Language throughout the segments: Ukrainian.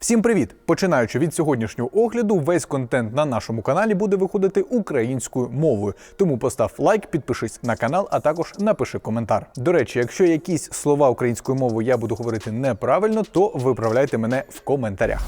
Всім привіт! Починаючи від сьогоднішнього огляду, весь контент на нашому каналі буде виходити українською мовою. Тому постав лайк, підпишись на канал, а також напиши коментар. До речі, якщо якісь слова українською мовою я буду говорити неправильно, то виправляйте мене в коментарях.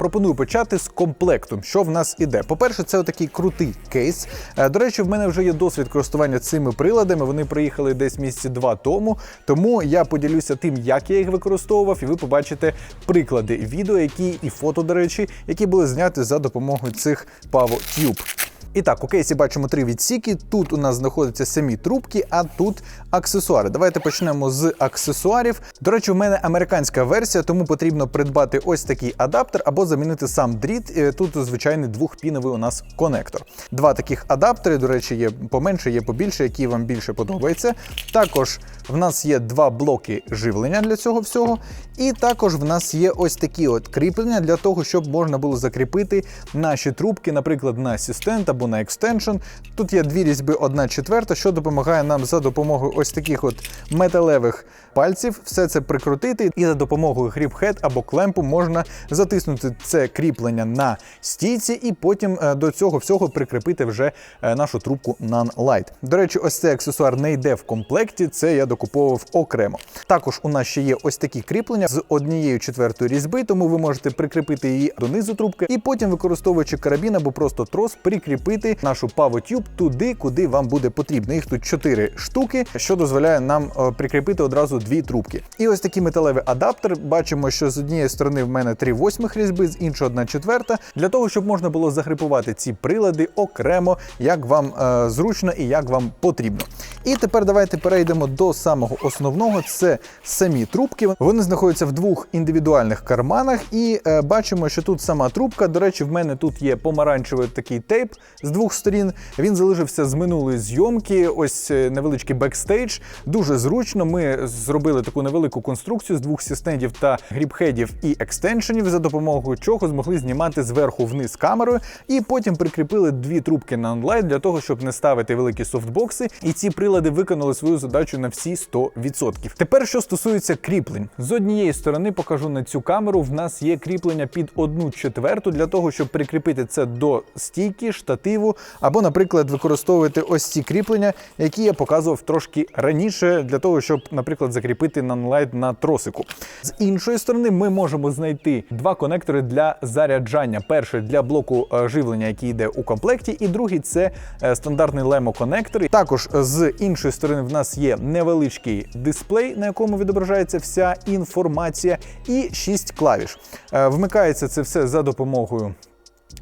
Пропоную почати з комплекту. Що в нас іде? По-перше, це отакий крутий кейс. Е, До речі, в мене вже є досвід користування цими приладами. Вони приїхали десь місяці два тому. Тому я поділюся тим, як я їх використовував, і ви побачите приклади відео, які і фото, до речі, які були зняті за допомогою цих Pavo Tube. І так, у кейсі бачимо три відсіки. Тут у нас знаходяться самі трубки, а тут аксесуари. Давайте почнемо з аксесуарів. До речі, в мене американська версія, тому потрібно придбати ось такий адаптер або замінити сам дріт. Е, Тут звичайний двохпіновий у нас конектор. Два таких адаптери, до речі, є поменше, є побільше, які вам більше подобаються. Також в нас є два блоки живлення для цього всього. І також в нас є ось такі от кріплення для того, щоб можна було закріпити наші трубки, наприклад, на асистент або на екстеншн. Тут є дві різьби, одна четверта, що допомагає нам за допомогою ось таких от металевих пальців все це прикрутити, і за допомогою гріпхед або клемпу можна затиснути це кріплення на стійці, і потім е, до цього всього прикріпити вже е, нашу трубку None-Light. До речі, ось цей аксесуар не йде в комплекті, це я докуповував окремо. Також у нас ще є ось такі кріплення з однією четвертою різьби, тому ви можете прикріпити її донизу трубки, і потім, використовуючи карабін або просто трос, прикріпити нашу павотюб туди, куди вам буде потрібно. Їх тут чотири штуки, що дозволяє нам е, прикріпити одразу дві трубки. І ось такий металевий адаптер. Бачимо, що з однієї сторони в мене три восьмих різьби, з іншої одна четверта, для того, щоб можна було загрипувати ці прилади окремо, як вам е, зручно і як вам потрібно. І тепер давайте перейдемо до самого основного: це самі трубки. Вони знаходяться в двох індивідуальних карманах, і е, бачимо, що тут сама трубка. До речі, в мене тут є помаранчевий такий тейп з двох сторін. Він залишився з минулої зйомки. Ось е, невеличкий бекстейдж. Дуже зручно. Ми зробили таку невелику конструкцію з двох сістендів та гріпхедів і екстеншенів, за допомогою чого змогли знімати зверху вниз камерою, і потім прикріпили дві трубки на онлайн для того, щоб не ставити великі софтбокси. І ці прилади виконали свою задачу на всі 100%. Тепер, що стосується кріплень, з однієї сторони покажу на цю камеру. В нас є кріплення під одну четверту для того, щоб прикріпити це до стійки, штативу, або, наприклад, використовувати ось ці кріплення, які я показував трошки раніше, для того, щоб, наприклад, закріпити нанлайт на тросику. З іншої сторони, ми можемо знайти два конектори для заряджання. Перший для блоку е, живлення, який йде у комплекті, і другий це е, стандартний лемо конектор. Також з іншої сторони в нас є невеличкий дисплей, на якому відображається вся інформація, і 6 клавіш. Е, Вмикається це все за допомогою.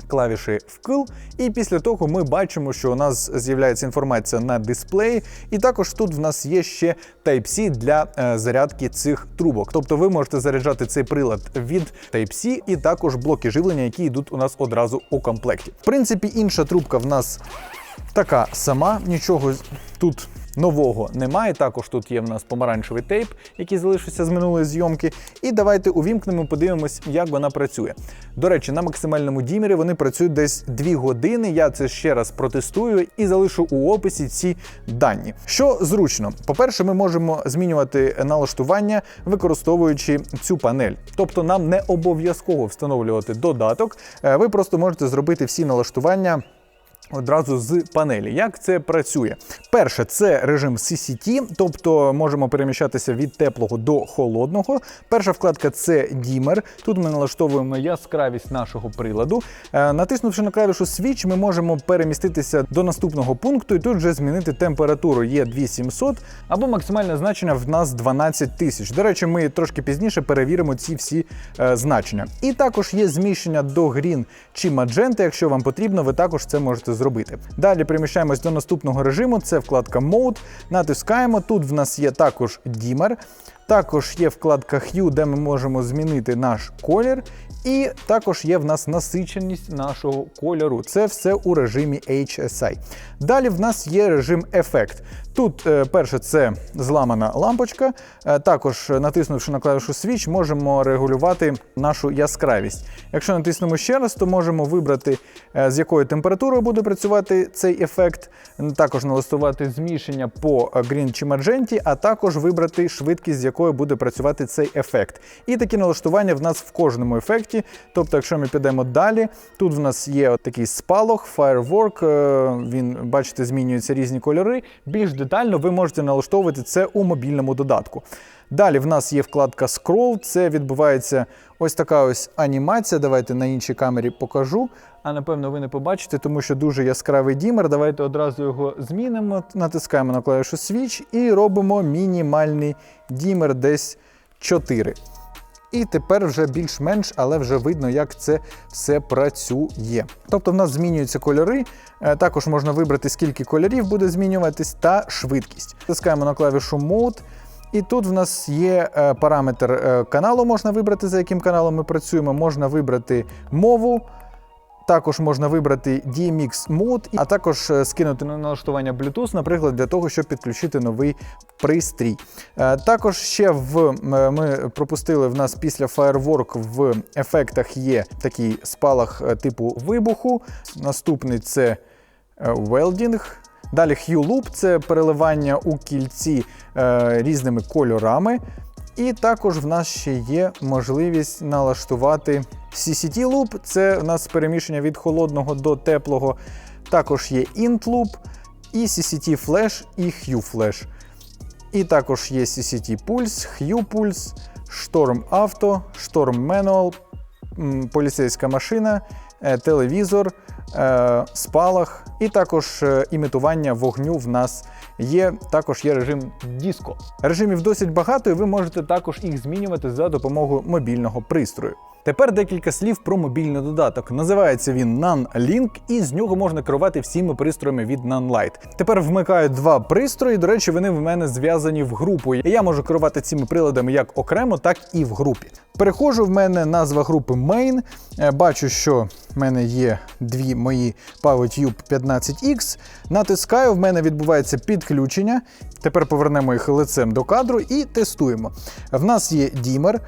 Клавіші вкл, і після того ми бачимо, що у нас з'являється інформація на дисплеї, і також тут в нас є ще Type-C для е, зарядки цих трубок. Тобто ви можете заряджати цей прилад від Type-C і також блоки живлення, які йдуть у нас одразу у комплекті. В принципі, інша трубка в нас така сама, нічого тут нового немає. Також тут є в нас помаранчевий тейп, який залишився з минулої зйомки. І давайте увімкнемо, подивимось, як вона працює. До речі, на максимальному дімері вони працюють десь 2 години. Я це ще раз протестую і залишу у описі ці дані. Що зручно, по-перше, ми можемо змінювати налаштування, використовуючи цю панель. Тобто нам не обов'язково встановлювати додаток. Е, Ви просто можете зробити всі налаштування. Одразу з панелі. Як це працює? Перше, це режим CCT, тобто можемо переміщатися від теплого до холодного. Перша вкладка це дімер. Тут ми налаштовуємо яскравість нашого приладу. Е, натиснувши на клавішу Switch, ми можемо переміститися до наступного пункту і тут вже змінити температуру. Є 2700 або максимальне значення в нас 12 тисяч. До речі, ми трошки пізніше перевіримо ці всі е, значення. І також є зміщення до Green чи Magenta. Якщо вам потрібно, ви також це можете зробити. Далі переміщаємось до наступного режиму. Це вкладка Mode. Натискаємо. Тут в нас є також дімер. Також є вкладка Hue, де ми можемо змінити наш колір. І також є в нас насиченість нашого кольору. Це все у режимі HSI. Далі в нас є режим ефект. Тут е, перше це зламана лампочка. Е, також е, натиснувши на клавішу Switch, можемо регулювати нашу яскравість. Якщо натиснемо ще раз, то можемо вибрати, з якою температурою буде працювати цей ефект. Також налаштувати зміщення по Green чи Magenta, а також вибрати швидкість, з якою буде працювати цей ефект. І такі налаштування в нас в кожному ефекті. Тобто, якщо ми підемо далі, тут в нас є от такий спалох, Firework, е, він, бачите, змінюються різні кольори. Більш детально ви можете налаштовувати це у мобільному додатку. Далі в нас є вкладка Scroll, це відбувається ось така ось анімація. Давайте на іншій камері покажу. А напевно ви не побачите, тому що дуже яскравий дімер. Давайте одразу його змінимо, натискаємо на клавішу Switch і робимо мінімальний дімер десь 4. І тепер вже більш-менш, але вже видно, як це все працює. Тобто в нас змінюються кольори. е, Також можна вибрати, скільки кольорів буде змінюватись, та швидкість. Тискаємо на клавішу Mode. І тут в нас є е, параметр е, каналу, можна вибрати, за яким каналом ми працюємо. Можна вибрати мову. Також можна вибрати DMX Mode, а також е, скинути на налаштування Bluetooth, наприклад, для того, щоб підключити новий пристрій. Також ще в ми пропустили в нас після Firework в ефектах є такий спалах типу вибуху. Наступний це Welding. Далі Hue Loop – це переливання у кільці е, різними кольорами. І також в нас ще є можливість налаштувати CCT Loop, це у нас переміщення від холодного до теплого. Також є Int Loop, і CCT Flash, і Hue Flash. І також є CCT Pulse, Hue Pulse, Storm Auto, Storm Manual, поліцейська машина, телевізор, е, спалах, і також е, імітування вогню в нас є. Також є режим диско. Режимів досить багато, і ви можете також їх змінювати за допомогою мобільного пристрою. Тепер декілька слів про мобільний додаток. Називається він NanLink, і з нього можна керувати всіми пристроями від NanLight. Тепер вмикаю два пристрої. До речі, вони в мене зв'язані в групу. І я можу керувати цими приладами як окремо, так і в групі. Переходжу в мене назва групи Main. Е, Бачу, що в мене є дві мої PowerTube 15X. Натискаю, в мене відбувається підключення. Тепер повернемо їх лицем до кадру і тестуємо. В нас є дімер.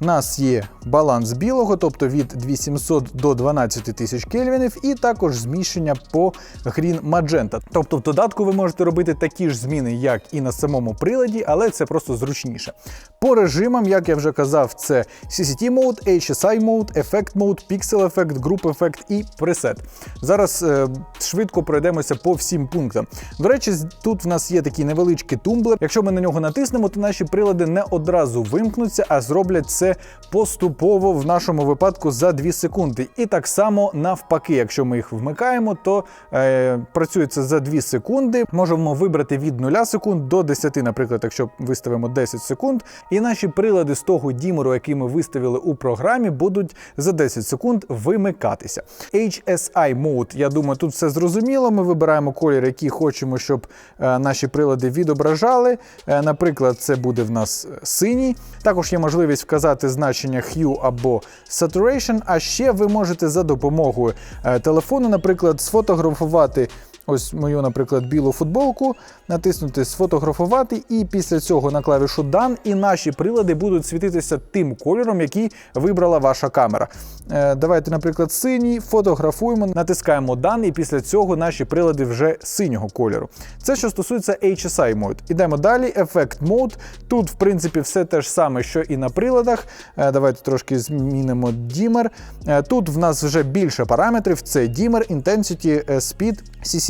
У нас є баланс білого, тобто від 2700 до 12 тисяч кельвінів, і також зміщення по Green Magenta. Тобто в додатку ви можете робити такі ж зміни, як і на самому приладі, але це просто зручніше. По режимам, як я вже казав, це CCT Mode, HSI Mode, Effect Mode, Pixel Effect, Group Effect і Preset. Зараз е, швидко пройдемося по всім пунктам. До речі, тут в нас є такий невеличкий тумблер. Якщо ми на нього натиснемо, то наші прилади не одразу вимкнуться, а зроблять це поступово в нашому випадку за 2 секунди. І так само навпаки, якщо ми їх вмикаємо, то е, працює це за 2 секунди. Можемо вибрати від 0 секунд до 10, наприклад, якщо виставимо 10 секунд. І наші прилади з того дімеру, який ми виставили у програмі, будуть за 10 секунд вимикатися. HSI Mode, я думаю, тут все зрозуміло. Ми вибираємо колір, який хочемо, щоб е, наші прилади відображали. Е, наприклад, це буде в нас е, синій. Також є можливість вказати значення Hue або Saturation, а ще ви можете за допомогою е, телефону, наприклад, сфотографувати. Ось мою, наприклад, білу футболку, натиснути Сфотографувати, і після цього на клавішу Done, і наші прилади будуть світитися тим кольором, який вибрала ваша камера. Е, давайте, наприклад, синій, фотографуємо, натискаємо Done, і після цього наші прилади вже синього кольору. Це що стосується HSI Mode. Ідемо далі. Effect Mode. Тут, в принципі, все те ж саме, що і на приладах. Е, давайте трошки змінимо Dimmer. Е, тут в нас вже більше параметрів: це Dimmer, Intensity, Speed,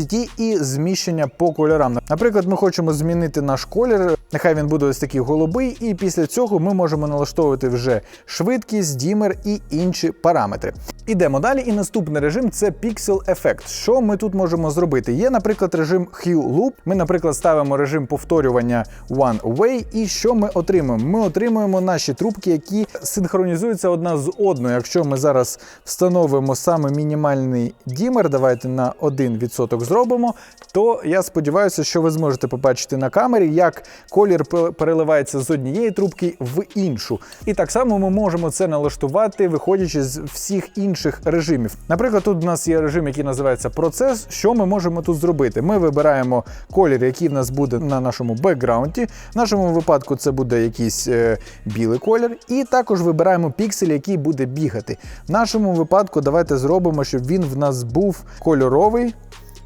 CCT і зміщення по кольорам. Наприклад, ми хочемо змінити наш колір. Нехай він буде ось такий голубий, і після цього ми можемо налаштовувати вже швидкість, дімер і інші параметри. Ідемо далі. І наступний режим це Pixel Effect. Що ми тут можемо зробити? Є, наприклад, режим Hue Loop. Ми, наприклад, ставимо режим повторювання One Way. І що ми отримуємо? Ми отримуємо наші трубки, які синхронізуються одна з одною. Якщо ми зараз встановимо саме мінімальний дімер, давайте на 1% зробимо, то я сподіваюся, що ви зможете побачити на камері, як колір переливається з однієї трубки в іншу. І так само ми можемо це налаштувати, виходячи з всіх інших режимів. Наприклад, тут у нас є режим, який називається процес. Що ми можемо тут зробити? Ми вибираємо колір, який в нас буде на нашому бекграунді. В нашому випадку це буде якийсь е, білий колір, і також вибираємо піксель, який буде бігати. В нашому випадку давайте зробимо, щоб він в нас був кольоровий.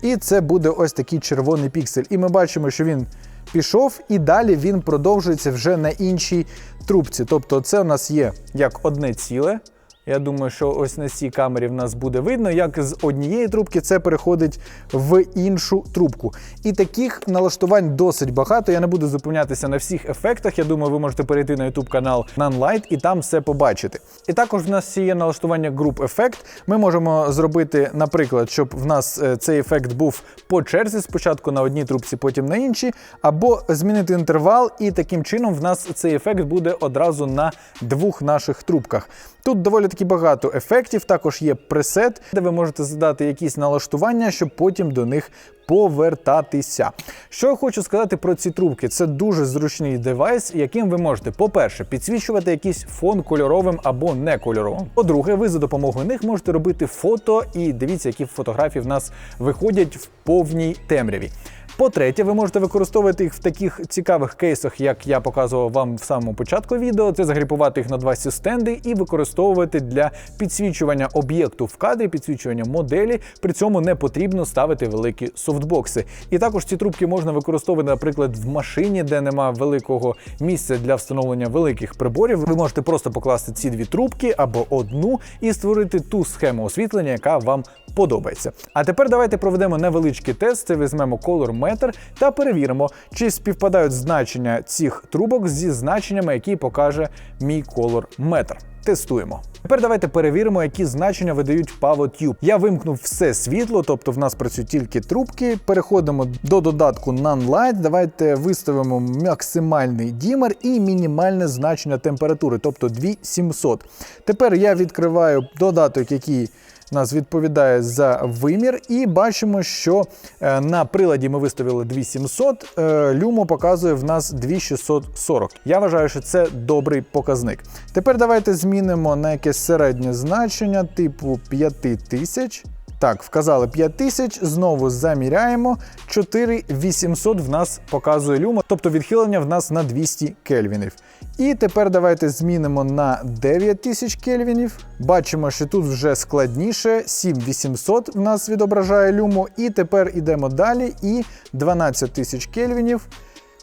І це буде ось такий червоний піксель. І ми бачимо, що він пішов, і далі він продовжується вже на іншій трубці. Тобто, це у нас є як одне ціле. Я думаю, що ось на цій камері в нас буде видно, як з однієї трубки це переходить в іншу трубку. І таких налаштувань досить багато. Я не буду зупинятися на всіх ефектах. Я думаю, ви можете перейти на YouTube канал Nunlight і там все побачити. І також в нас є налаштування Group Effect. Ми можемо зробити, наприклад, щоб в нас е, цей ефект був по черзі, спочатку на одній трубці, потім на іншій, або змінити інтервал, і таким чином в нас цей ефект буде одразу на двох наших трубках. Тут доволі таки багато ефектів, також є пресет, де ви можете задати якісь налаштування, щоб потім до них повертатися. Що я хочу сказати про ці трубки? Це дуже зручний девайс, яким ви можете, по-перше, підсвічувати якийсь фон кольоровим або не кольоровим. По-друге, ви за допомогою них можете робити фото і дивіться, які фотографії в нас виходять в повній темряві. По-третє, ви можете використовувати їх в таких цікавих кейсах, як я показував вам в самому початку відео. Це загріпувати їх на два стенди і використовувати для підсвічування об'єкту в кадрі, підсвічування моделі. При цьому не потрібно ставити великі софтбокси. І також ці трубки можна використовувати, наприклад, в машині, де нема великого місця для встановлення великих приборів. Ви можете просто покласти ці дві трубки або одну і створити ту схему освітлення, яка вам подобається. А тепер давайте проведемо невеличкий тест. Це візьмемо Color Meter та перевіримо, чи співпадають значення цих трубок зі значеннями, які покаже мій Color Meter. Тестуємо. Тепер давайте перевіримо, які значення видають PavoTube. Я вимкнув все світло, тобто в нас працюють тільки трубки. Переходимо до додатку Nunlight. Давайте виставимо максимальний дімер і мінімальне значення температури, тобто 2700. Тепер я відкриваю додаток, який нас відповідає за вимір, і бачимо, що е, на приладі ми виставили 2700, е, люмо показує в нас 2640. Я вважаю, що це добрий показник. Тепер давайте змінимо на якесь середнє значення, типу 5000. Так, вказали 5000, знову заміряємо. 4800 в нас показує люма, тобто відхилення в нас на 200 кельвінів. І тепер давайте змінимо на 9000 кельвінів. Бачимо, що тут вже складніше. 7800 в нас відображає люму. І тепер йдемо далі. І 12000 кельвінів.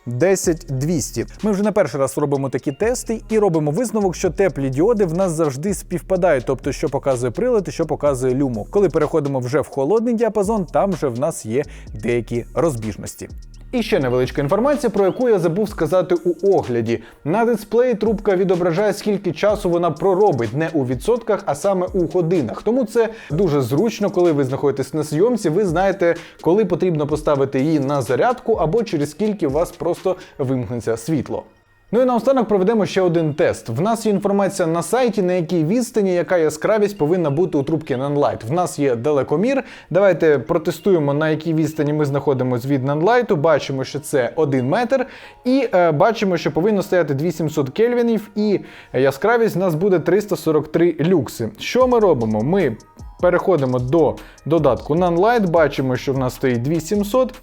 10200. Ми вже не перший раз робимо такі тести і робимо висновок, що теплі діоди в нас завжди співпадають, тобто що показує прилад і що показує люму. Коли переходимо вже в холодний діапазон, там вже в нас є деякі розбіжності. І ще невеличка інформація, про яку я забув сказати у огляді. На дисплеї трубка відображає, скільки часу вона проробить, не у відсотках, а саме у годинах. Тому це дуже зручно, коли ви знаходитесь на зйомці, ви знаєте, коли потрібно поставити її на зарядку або через скільки у вас просто вимкнеться світло. Ну і наостанок проведемо ще один тест. В нас є інформація на сайті, на якій відстані, яка яскравість повинна бути у трубки Nunlight. В нас є далекомір. Давайте протестуємо, на якій відстані ми знаходимося від Nunlight. Бачимо, що це 1 метр. І е, бачимо, що повинно стояти 2700 кельвінів, і яскравість у нас буде 343 люкси. Що ми робимо? Ми переходимо до додатку Nunlight, бачимо, що в нас стоїть 2700.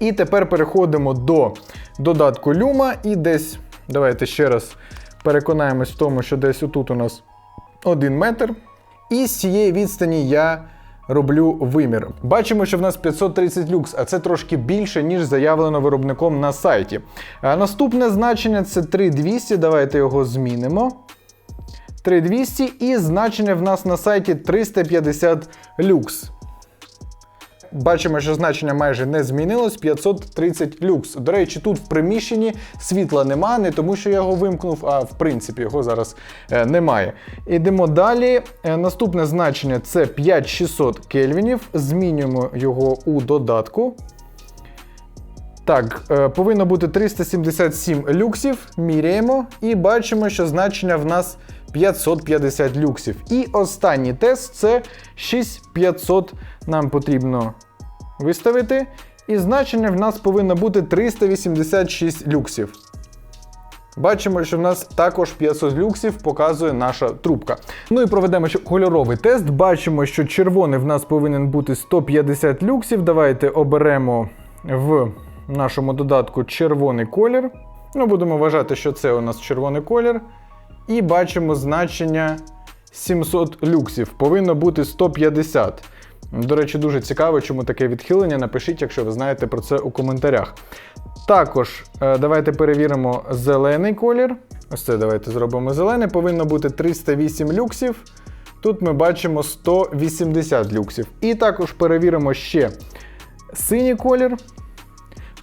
І тепер переходимо до додатку Luma і десь, давайте ще раз переконаємось в тому, що десь отут у нас 1 метр. І з цієї відстані я роблю вимір. Бачимо, що в нас 530 люкс, а це трошки більше, ніж заявлено виробником на сайті. А наступне значення це 3200. Давайте його змінимо. 3200 і значення в нас на сайті 350 люкс. Бачимо, що значення майже не змінилось 530 люкс. До речі, тут в приміщенні світла нема, не тому що я його вимкнув, а в принципі його зараз е, немає. Ідемо далі. Е, наступне значення це 5600 кельвінів. Змінюємо його у додатку. Так, е, повинно бути 377 люксів. Міряємо і бачимо, що значення в нас 550 люксів. І останній тест це 6500 нам потрібно виставити. І значення в нас повинно бути 386 люксів. Бачимо, що в нас також 500 люксів показує наша трубка. Ну і проведемо ще кольоровий тест. Бачимо, що червоний в нас повинен бути 150 люксів. Давайте оберемо в нашому додатку червоний колір. Ну, будемо вважати, що це у нас червоний колір. І бачимо значення 700 люксів. Повинно бути 150. До речі, дуже цікаво, чому таке відхилення. Напишіть, якщо ви знаєте про це у коментарях. Також е, давайте перевіримо зелений колір. Ось це давайте зробимо зелений. Повинно бути 308 люксів. Тут ми бачимо 180 люксів. І також перевіримо ще синій колір.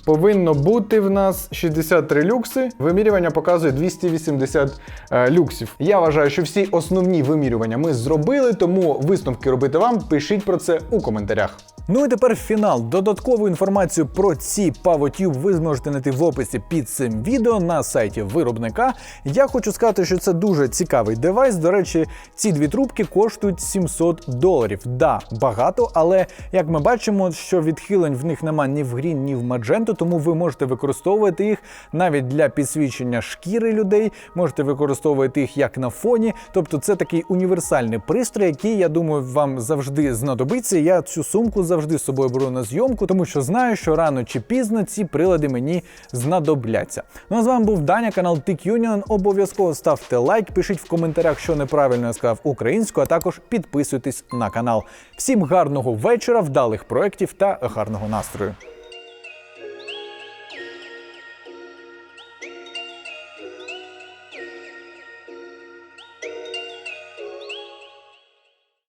Повинно бути в нас 63 люкси. Вимірювання показує 280 е, люксів. Я вважаю, що всі основні вимірювання ми зробили, тому висновки робити вам. Пишіть про це у коментарях. Ну і тепер фінал. Додаткову інформацію про ці PavoTube ви зможете знайти в описі під цим відео на сайті виробника. Я хочу сказати, що це дуже цікавий девайс. До речі, ці дві трубки коштують 700 доларів. Да, багато, але як ми бачимо, що відхилень в них нема ні в грін, ні в мадженту, тому ви можете використовувати їх навіть для підсвічення шкіри людей, можете використовувати їх як на фоні. Тобто це такий універсальний пристрій, який, я думаю, вам завжди знадобиться. Я цю сумку завжди з собою беру на зйомку, тому що знаю, що рано чи пізно ці прилади мені знадобляться. Ну а з вами був Даня, канал Tech Union. Обов'язково ставте лайк, пишіть в коментарях, що неправильно я сказав українською, а також підписуйтесь на канал. Всім гарного вечора, вдалих проєктів та гарного настрою.